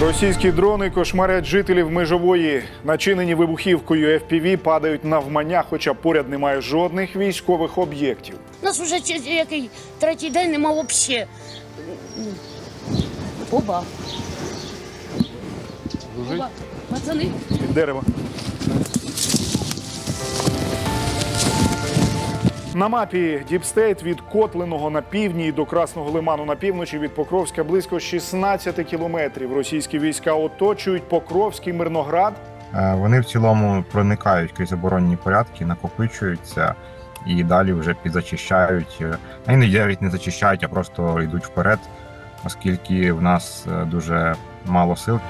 Російські дрони кошмарять жителів межової. Начинені вибухівкою FPV падають навмання, хоча поряд немає жодних військових об'єктів. У нас вже який третій день нема взагалі. Оба. Оба. Пацани. Дерева. На мапі Діпстейт від Котлиного на півдні до Красного Лиману на півночі від Покровська близько 16 кілометрів. Російські війська оточують Покровський Мирноград. Е, Вони в цілому проникають крізь оборонні порядки, накопичуються і далі вже підзачищають. Е, а Іноді навіть не зачищають, а просто йдуть вперед, оскільки в нас е, дуже мало сил.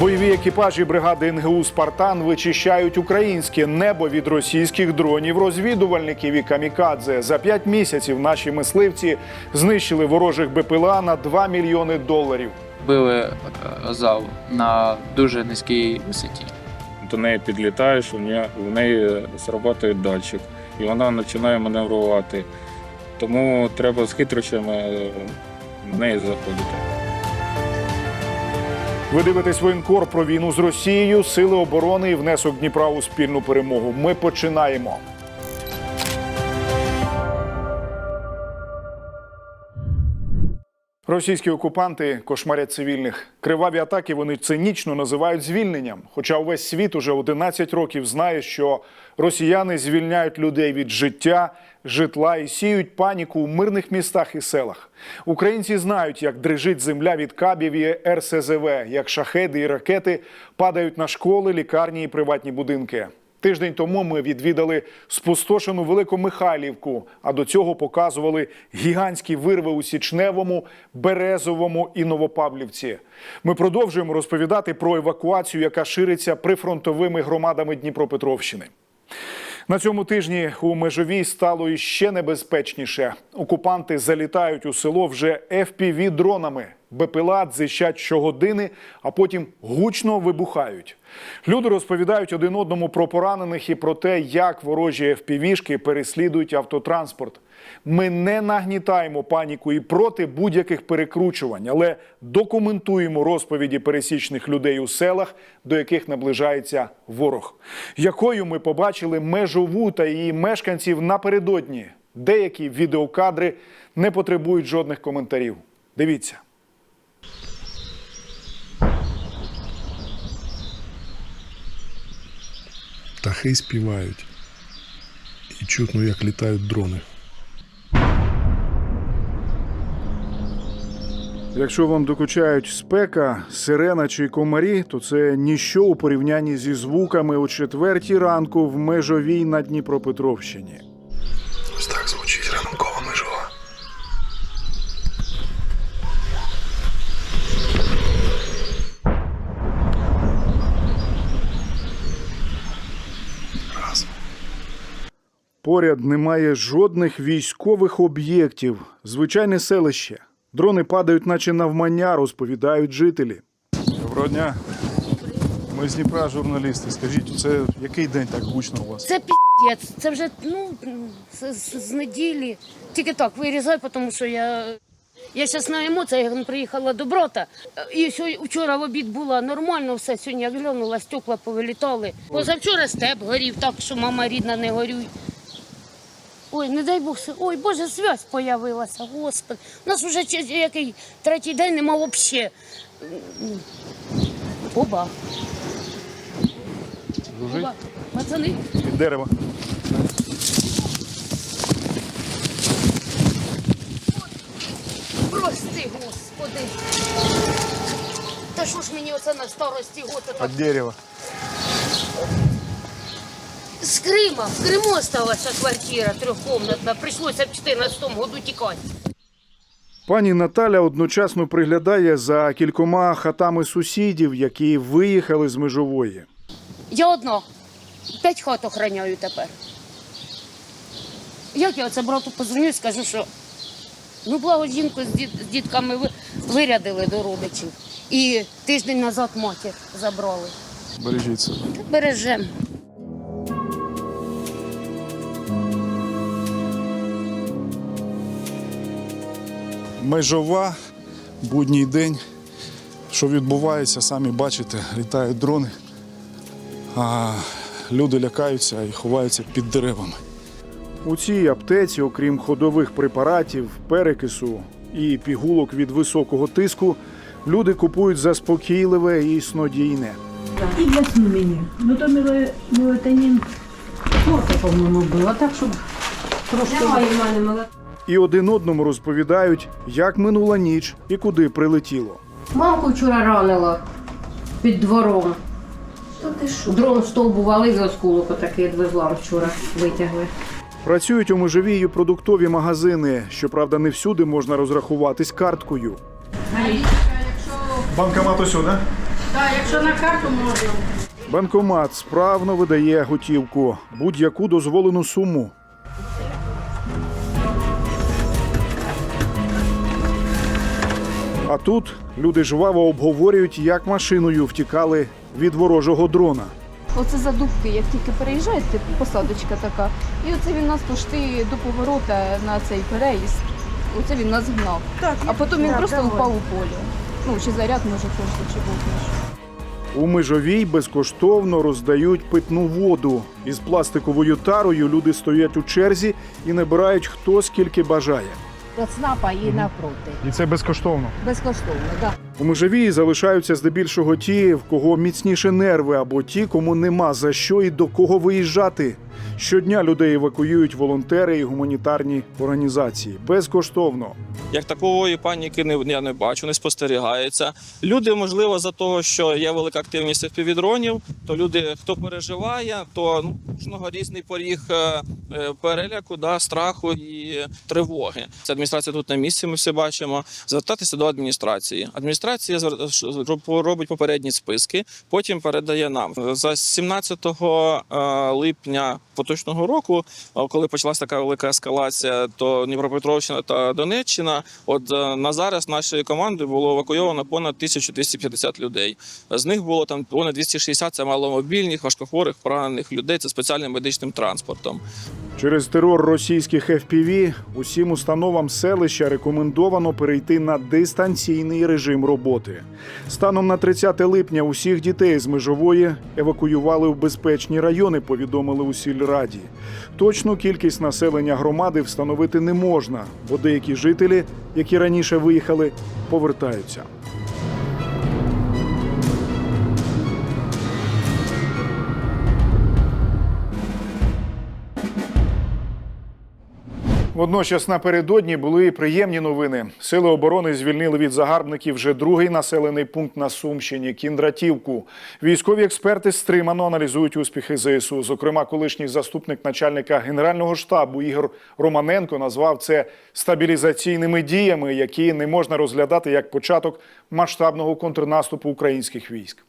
Бойові екіпажі бригади НГУ Спартан вичищають українське небо від російських дронів розвідувальників і камікадзе. За п'ять місяців наші мисливці знищили ворожих БПЛА на 2 мільйони доларів. били е, зал на дуже низькій висоті. до неї підлітаєш, у неї, в неї срабатує датчик, і вона починає маневрувати. Тому треба з хитрощами е, на неї заходити. Ви дивитесь воєнкор про війну з Росією, сили оборони і внесок Дніпра у спільну перемогу. Ми починаємо. Російські окупанти кошмарять цивільних. Криваві атаки вони цинічно називають звільненням. Хоча увесь світ уже 11 років знає, що росіяни звільняють людей від життя, житла і сіють паніку у мирних містах і селах. Українці знають, як дрижить земля від кабів і РСЗВ, як шахеди і ракети падають на школи, лікарні і приватні будинки. Тиждень тому ми відвідали спустошену Великомихайлівку, а до цього показували гігантські вирви у Січневому, Березовому і Новопавлівці. Ми продовжуємо розповідати про евакуацію, яка шириться прифронтовими громадами Дніпропетровщини. На цьому тижні у межовій стало іще небезпечніше. Окупанти залітають у село вже fpv дронами. БПЛА дзищать щогодини, а потім гучно вибухають. Люди розповідають один одному про поранених і про те, як ворожі FPV-шки переслідують автотранспорт. Ми не нагнітаємо паніку і проти будь-яких перекручувань, але документуємо розповіді пересічних людей у селах, до яких наближається ворог. Якою ми побачили межову та її мешканців напередодні. Деякі відеокадри не потребують жодних коментарів. Дивіться. Птахи співають. І чутно, як літають дрони. Якщо вам докучають спека, сирена чи комарі, то це ніщо у порівнянні зі звуками о четвертій ранку в межовій на Дніпропетровщині. Ось так звучить ранкова межова. Раз. Поряд немає жодних військових об'єктів. Звичайне селище. Дрони падають, наче навмання, розповідають жителі. Доброго дня. Ми з Дніпра журналісти. Скажіть, це який день так гучно у вас? Це піздець. Це вже ну, з, з, з неділі. Тільки так вирізай, тому що я. Я зараз на емоціях приїхала до брата. І сьогодні, вчора в обід було нормально все. Сьогодні я глянула, стекла повилітали. Позавчора степ горів, так що мама рідна не горюй. Ой, не дай Бог, ой, Боже, зв'язь появилася, господи. У нас вже який третій день нема взагалі. Оба. Оба. Пацани. Від дерева. Прости, господи. Та що ж мені оце на старості год так Від дерева. З Крима, в Криму осталася квартира трьохкомнатна, прийшлося в 14 году тікати. Пані Наталя одночасно приглядає за кількома хатами сусідів, які виїхали з межової. Я одна. П'ять хат охороняю тепер. Як я оце брату позвоню і скажу, що ну благо жінку з, діт- з дітками вирядили до родичів. І тиждень назад матір забрали. Бережіть себе. Бережемо. Межова, будній день. що відбувається, самі бачите, літають дрони, а люди лякаються і ховаються під деревами. У цій аптеці, окрім ходових препаратів, перекису і пігулок від високого тиску, люди купують заспокійливе і снодійне. І для сну мені. Ну то мелатонін форте, по-моєму, було, так щоб трошки. Немає в мене мелатонін. І один одному розповідають, як минула ніч і куди прилетіло. Мамку вчора ранила під двором. То ти що? Дрон стовбували з осколок отакий відвезла вчора, витягли. Працюють у межовій продуктові магазини. Щоправда, не всюди можна розрахуватись карткою. Банкомат усюди? Так, якщо на карту можна. Банкомат справно видає готівку, будь-яку дозволену суму. А тут люди жваво обговорюють, як машиною втікали від ворожого дрона. Оце задубки, як тільки переїжджаєте, посадочка така. І оце він нас пошти до поворота на цей переїзд. Оце він нас гнав. а потім він просто впав у полі. Ну, чи заряд може просто, чи був. У межовій безкоштовно роздають питну воду. Із пластиковою тарою люди стоять у черзі і набирають хто скільки бажає. От ЦНАПа і навпроти. І це безкоштовно. Безкоштовно, так. У межовій залишаються здебільшого ті, в кого міцніше нерви, або ті, кому нема за що і до кого виїжджати. Щодня людей евакуюють волонтери і гуманітарні організації безкоштовно. Як такої паніки не я не бачу, не спостерігається. Люди, можливо, за того, що є велика активність півдронів, то люди, хто переживає, то ну різний поріг е, е, переляку, да, страху і тривоги. Це адміністрація тут на місці. Ми все бачимо. Звертатися до адміністрації. Адміністрація ш- робить попередні списки, потім передає нам за 17 е, липня поточного року, е, коли почалася така велика ескалація, то Дніпропетровщина та Донеччина. От е, на зараз нашої команди було евакуйовано понад 1250 людей. З них було там понад 260 – це маломобільних, важкохворих, поранених людей. Це спеціальним медичним транспортом. Через терор російських FPV усім установам селища рекомендовано перейти на дистанційний режим роботи. Станом на 30 липня усіх дітей з межової евакуювали в безпечні райони, повідомили у сільраді. Точну кількість населення громади встановити не можна, бо деякі жителі, які раніше виїхали, повертаються. Водночас напередодні були приємні новини. Сили оборони звільнили від загарбників вже другий населений пункт на Сумщині Кіндратівку. Військові експерти стримано аналізують успіхи ЗСУ. Зокрема, колишній заступник начальника генерального штабу Ігор Романенко назвав це стабілізаційними діями, які не можна розглядати як початок масштабного контрнаступу українських військ.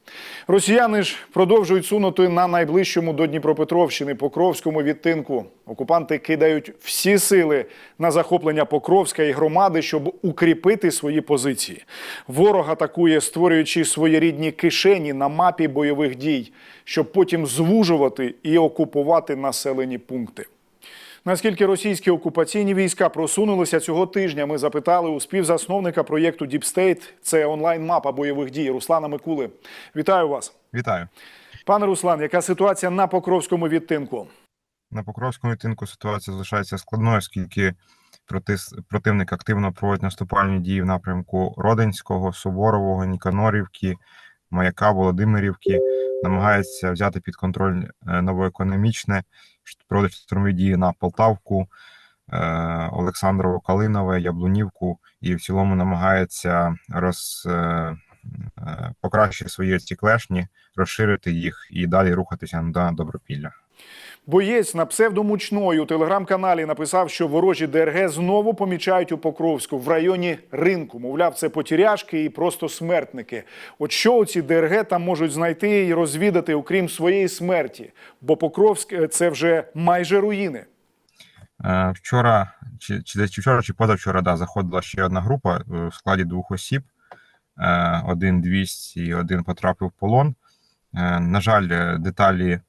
Росіяни ж продовжують сунути на найближчому до Дніпропетровщини Покровському відтинку. Окупанти кидають всі сили на захоплення Покровська і громади, щоб укріпити свої позиції. Ворог атакує, створюючи своєрідні кишені на мапі бойових дій, щоб потім звужувати і окупувати населені пункти. Наскільки російські окупаційні війська просунулися цього тижня, ми запитали у співзасновника проєкту Deep State. Це онлайн-мапа бойових дій Руслана Микули. Вітаю вас, Вітаю. пане Руслан. Яка ситуація на Покровському відтинку? На Покровському відтинку ситуація залишається складною, оскільки проти, противник активно проводить наступальні дії в напрямку Родинського, Суворового, Ніканорівки, Маяка, Володимирівки, намагається взяти під контроль е, новоекономічне, проводить штурмові дії на Полтавку, е, Олександрово, Калинове, Яблунівку і в цілому намагається роз, е, е, покращити свої ці клешні, розширити їх і далі рухатися на Добропілля. Боєць на псевдомучної у телеграм-каналі написав, що ворожі ДРГ знову помічають у Покровську в районі ринку. Мовляв, це потіряшки і просто смертники. От що ці ДРГ там можуть знайти і розвідати, окрім своєї смерті? Бо Покровськ е, це вже майже руїни. Е, Вчора, чи, чи чи вчора, чи позавчора, да, заходила ще одна група е, в складі двох осіб. Один 200 і один потрапив в полон. На жаль, деталі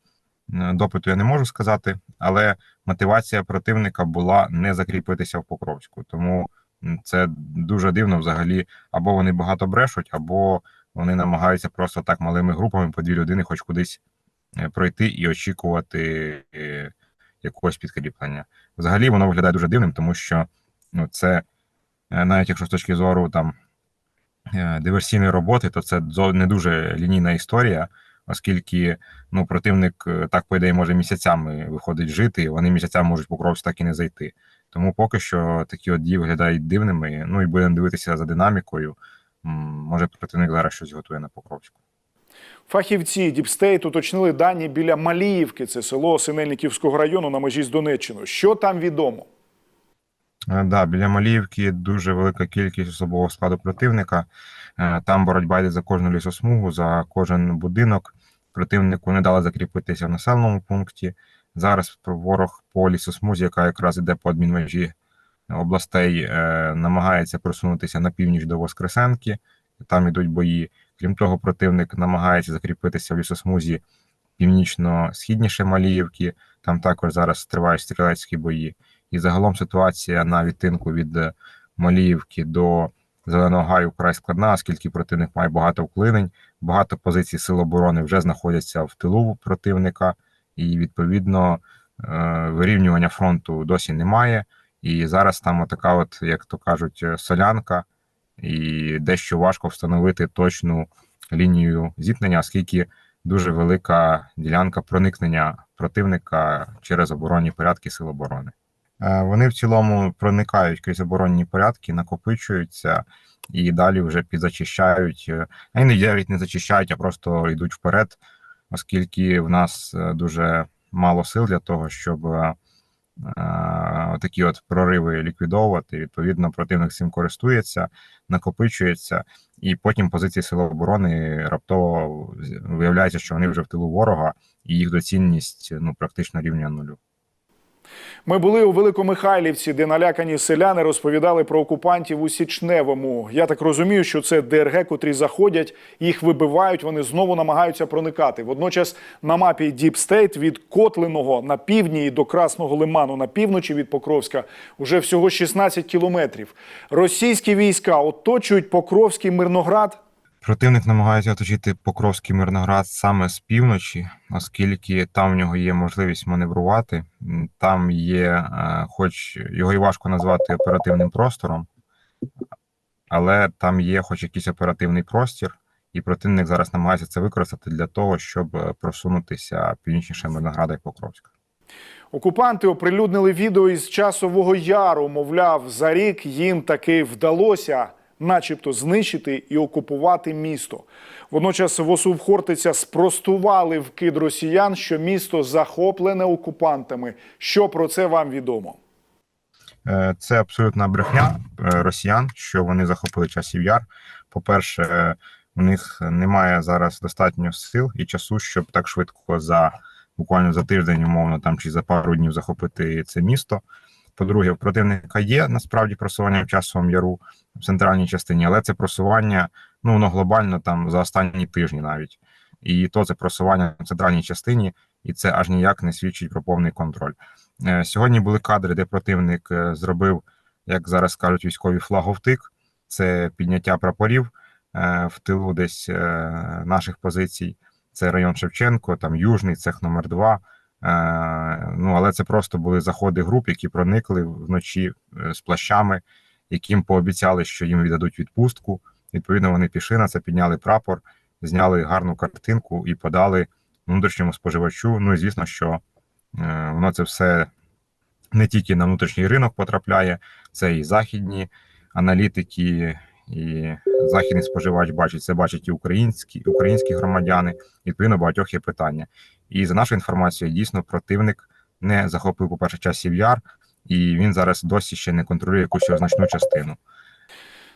допиту я не можу сказати, але мотивація противника була не закріпитися в Покровську. Тому це дуже дивно взагалі. Або вони багато брешуть, або вони намагаються просто так малими групами по дві людини хоч кудись е, пройти і очікувати е, якогось підкріплення. Взагалі воно виглядає дуже дивним, тому що ну, це е, навіть якщо з точки зору там е, диверсійної роботи, то це не дуже лінійна історія, оскільки ну, противник е, так, по ідеї, може місяцями виходить жити, і вони місяцями можуть Покровськ так і не зайти. Тому поки що такі от дії виглядають дивними. Ну і будемо дивитися за динамікою. Може, противник зараз щось готує на Покровську. Фахівці Діпстейт уточнили дані біля Маліївки, це село Синельниківського району на межі з Донеччиною. Що там відомо? Е, Да, біля Маліївки дуже велика кількість особового складу противника. Е, Там боротьба йде за кожну лісосмугу, за кожен будинок. Противнику не дали закріпитися в населеному пункті. Зараз ворог по лісосмузі, яка якраз іде по адмінмежі областей, е, намагається просунутися на північ до Воскресенки. Там ідуть бої. Крім того, противник намагається закріпитися в лісосмузі північно-східніше Маліївки. Там також зараз тривають стрілецькі бої. І загалом ситуація на відтинку від Маліївки до Зеленого Гаю вкрай складна, оскільки противник має багато вклинень, багато позицій сил оборони вже знаходяться в тилу противника, і відповідно е, вирівнювання фронту досі немає. І зараз там така, от, як то кажуть, е, солянка, і дещо важко встановити точну лінію зіткнення, оскільки дуже велика ділянка проникнення противника через оборонні порядки сил оборони. Е, Вони в цілому проникають крізь оборонні порядки, накопичуються і далі вже підзачищають. е, А іноді навіть не зачищають, а просто йдуть вперед, оскільки в нас е, дуже мало сил для того, щоб такі от прориви ліквідовувати. Відповідно, противник цим користується, накопичується, і потім позиції сил оборони раптово виявляється, що вони вже в тилу ворога, і їх доцільність ну практично рівня нулю. Ми були у Великомихайлівці, де налякані селяни розповідали про окупантів у Січневому. Я так розумію, що це ДРГ, котрі заходять, їх вибивають, вони знову намагаються проникати. Водночас на мапі State від Котлиного на півдні і до Красного Лиману на півночі від Покровська уже всього 16 кілометрів. Російські війська оточують Покровський Мирноград. Противник намагається оточити Покровський Мирноград саме з півночі, оскільки там в нього є можливість маневрувати. Там є, е, хоч його і важко назвати оперативним простором, але там є хоч якийсь оперативний простір, і противник зараз намагається це використати для того, щоб е, просунутися північніше Мирнограда і Покровська. Окупанти оприлюднили відео із часового яру. Мовляв, за рік їм таки вдалося, начебто, знищити і окупувати місто. Водночас в Хортиця спростували вкид росіян, що місто захоплене окупантами. Що про це вам відомо? Е, Це абсолютна брехня е, росіян, що вони захопили часів яр. По-перше, е, у них немає зараз достатньо сил і часу, щоб так швидко за буквально за тиждень, умовно, там чи за пару днів захопити це місто. По-друге, в противника є насправді просування в часовому яру в центральній частині, але це просування, ну воно глобально там за останні тижні навіть. І то це просування в центральній частині, і це аж ніяк не свідчить про повний контроль. Е, Сьогодні були кадри, де противник е, зробив, як зараз кажуть, військові флаговтик. Це підняття прапорів е, в тилу десь наших позицій. Це район Шевченко, там Южний, цех номер 2 Е, Ну, але це просто були заходи груп, які проникли вночі е, з плащами, яким пообіцяли, що їм віддадуть відпустку. Відповідно, вони пішли на це, підняли прапор, зняли гарну картинку і подали внутрішньому споживачу. Ну і звісно, що е, воно це все не тільки на внутрішній ринок потрапляє, це і західні аналітики, і західний споживач бачить це, бачать і українські, українські громадяни. Відповідно, багатьох є питання. І за нашою інформацією, дійсно, противник не захопив, по-перше, часів яр, і він зараз досі ще не контролює якусь його значну частину.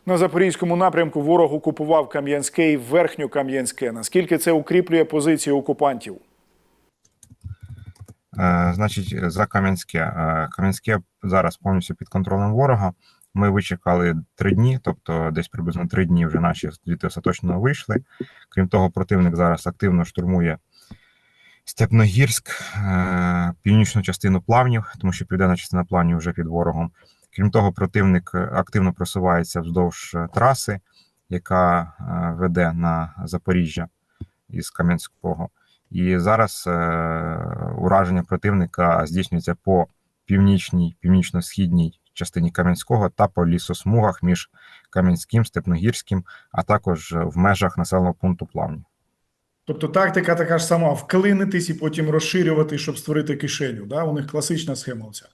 На запорізькому напрямку ворог окупував Кам'янське і Верхньокам'янське. Наскільки це укріплює позиції окупантів? Е, Значить, за Кам'янське. Е, Кам'янське зараз повністю під контролем ворога. Ми вичекали три дні, тобто десь приблизно три дні вже наші звідти остаточно вийшли. Крім того, противник зараз активно штурмує Степногірськ, е, північну частину плавнів, тому що південна частина плавнів вже під ворогом. Крім того, противник е, активно просувається вздовж е, траси, яка веде на Запоріжжя із Кам'янського. І зараз ураження противника здійснюється по північній, північно-східній частині Кам'янського та по лісосмугах між Кам'янським, Степногірським, а також в межах населеного пункту Плавні. Тобто тактика така ж сама: вклинитись і потім розширювати, щоб створити кишеню. Да? У них класична схема оця.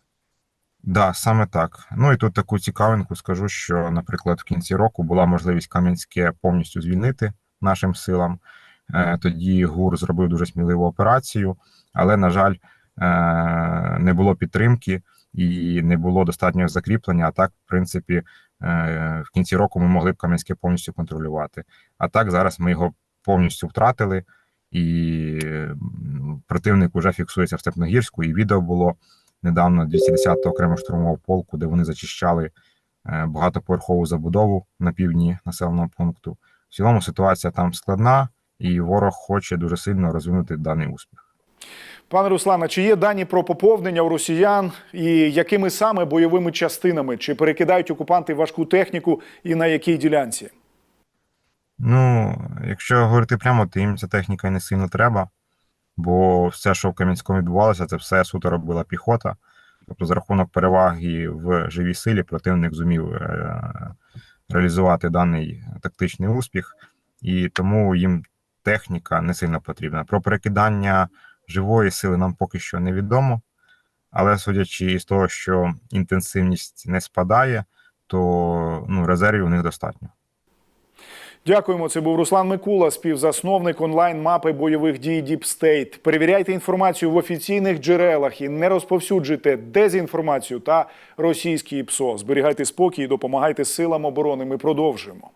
Да, саме так. Ну і тут таку цікавинку скажу, що, наприклад, в кінці року була можливість Кам'янське повністю звільнити нашим силам. Е, Тоді ГУР зробив дуже сміливу операцію, але, на жаль, е, не було підтримки і не було достатнього закріплення. А так, в принципі, е, в кінці року ми могли б Кам'янське повністю контролювати. А так зараз ми його повністю втратили, і противник вже фіксується в Степногірську, і відео було недавно 210-го окремо штурмового полку, де вони зачищали е, багатоповерхову забудову на півдні населеного пункту. В цілому ситуація там складна, і ворог хоче дуже сильно розвинути даний успіх. Пане Руслане, чи є дані про поповнення у росіян і якими саме бойовими частинами? Чи перекидають окупанти важку техніку і на якій ділянці? Ну, якщо говорити прямо, то їм ця техніка не сильно треба, бо все, що в Кам'янському відбувалося, це все суто робила піхота. Тобто, за рахунок переваги в живій силі противник зумів е, реалізувати даний тактичний успіх, і тому їм техніка не сильно потрібна. Про перекидання живої сили нам поки що невідомо, але судячи з того, що інтенсивність не спадає, то ну, резервів у них достатньо. Дякуємо. Це був Руслан Микула, співзасновник онлайн-мапи бойових дій State. Перевіряйте інформацію в офіційних джерелах і не розповсюджуйте дезінформацію та російські ПСО. Зберігайте спокій і допомагайте силам оборони. Ми продовжуємо.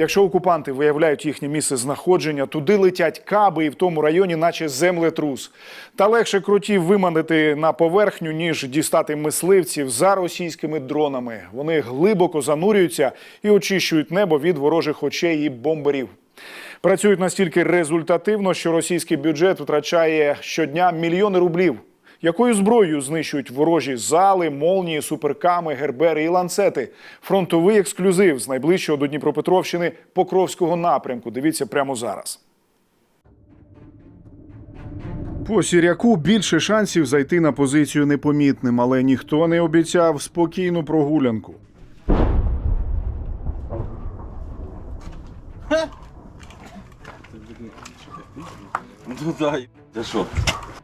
Якщо окупанти виявляють їхнє місце знаходження, туди летять каби, і в тому районі, наче землетрус. Та легше крутів виманити на поверхню, ніж дістати мисливців за російськими дронами. Вони глибоко занурюються і очищують небо від ворожих очей і бомберів. Працюють настільки результативно, що російський бюджет втрачає щодня мільйони рублів. Якою зброєю знищують ворожі зали, молнії, суперками, гербери і ланцети? Фронтовий ексклюзив з найближчого до Дніпропетровщини Покровського напрямку. Дивіться прямо зараз. По сіряку більше шансів зайти на позицію непомітним, але ніхто не обіцяв спокійну прогулянку.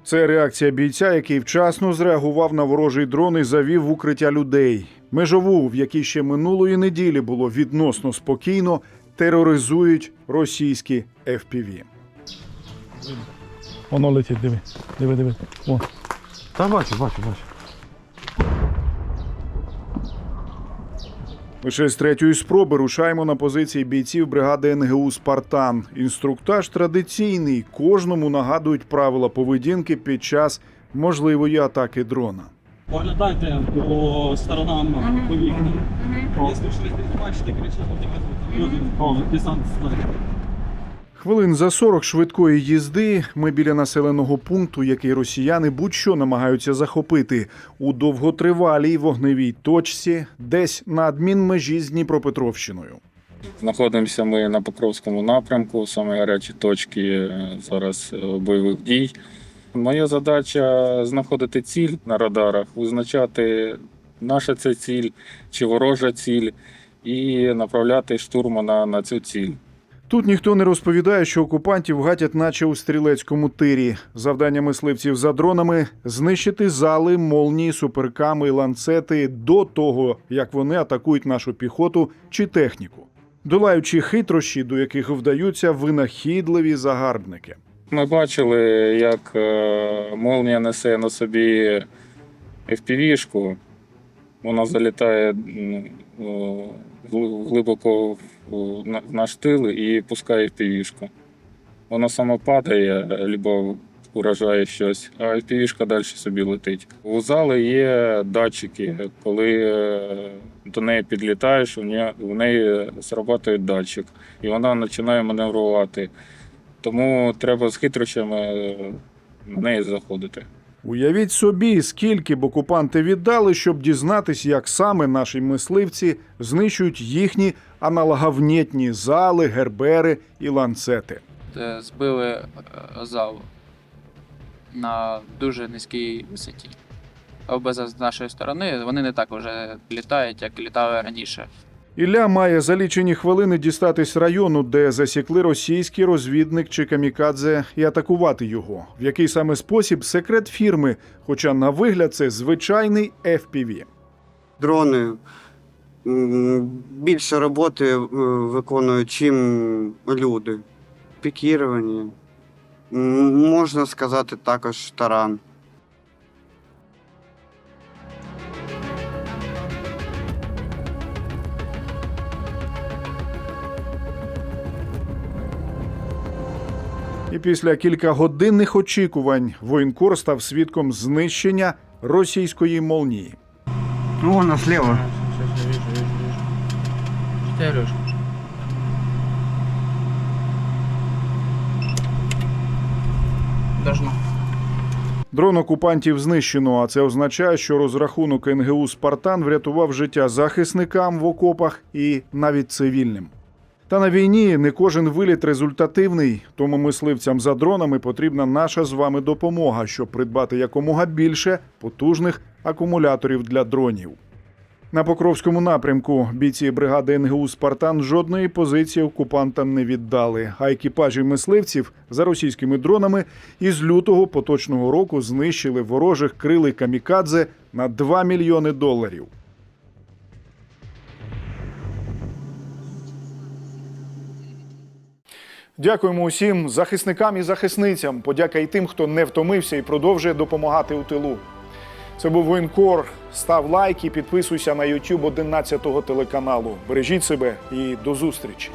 Це реакція бійця, який вчасно зреагував на ворожий дрон і завів в укриття людей. Межову, в якій ще минулої неділі було відносно спокійно, тероризують російські FPV. Воно летить, диви. Диви, диви. О. Та бачу, бачу, бачу. Лише з третьої спроби рушаємо на позиції бійців бригади НГУ Спартан. Інструктаж традиційний. Кожному нагадують правила поведінки під час можливої атаки дрона. Поглядайте по сторонам повітря. Якщо щось не бачите, кричіть, десант десант Хвилин за 40 швидкої їзди ми біля населеного пункту, який росіяни будь-що намагаються захопити у довготривалій вогневій точці, десь на адмінмежі з Дніпропетровщиною. Знаходимося ми на Покровському напрямку, саме гарячі точки е, зараз е, бойових дій. Моя задача знаходити ціль на радарах, визначати, наша це ціль чи ворожа ціль, і направляти штурмана на цю ціль. Тут ніхто не розповідає, що окупантів гатять, наче у стрілецькому тирі. Завдання мисливців за дронами знищити зали, молнії, суперками ланцети до того, як вони атакують нашу піхоту чи техніку, долаючи хитрощі, до яких вдаються винахідливі загарбники. Ми бачили, як е, молнія несе на собі FPV-шку. Вона залітає глибоко в в на- в наш тил і пускає FPV-шку. Вона сама падає, або уражає щось, а FPV-шка далі собі летить. У зали є датчики. Коли е, до неї підлітаєш, у неї, срабатує датчик, і вона починає маневрувати. Тому треба з хитрощами е, на неї заходити. Уявіть собі, скільки б окупанти віддали, щоб дізнатись, як саме наші мисливці знищують їхні аналоговнєтні зали, гербери і ланцети. Збили е, зал на дуже низькій висоті. ОБЗ з нашої сторони вони не так вже літають, як літали раніше. Ілля має за лічені хвилини дістатись району, де засікли російський розвідник чи камікадзе, і атакувати його. В який саме спосіб секрет фірми, хоча на вигляд це звичайний FPV. Дрони більше роботи е, виконують, чим люди. Пікірування. М, Можна сказати також таран. Після кількагодинних очікувань воєнкор став свідком знищення російської молнії. Ну, вона слева. Должно. Дрон окупантів знищено, а це означає, що розрахунок НГУ Спартан врятував життя захисникам в окопах і навіть цивільним. Та на війні не кожен виліт результативний, тому мисливцям за дронами потрібна наша з вами допомога, щоб придбати якомога більше потужних акумуляторів для дронів. На Покровському напрямку бійці бригади НГУ Спартан жодної позиції окупантам не віддали. А екіпажі мисливців за російськими дронами із лютого поточного року знищили ворожих крили камікадзе на 2 мільйони доларів. Дякуємо усім захисникам і захисницям. Подяка і тим, хто не втомився і продовжує допомагати у тилу. Це був воєнкор. Став лайк і підписуйся на YouTube 11 телеканалу. Бережіть себе і до зустрічі.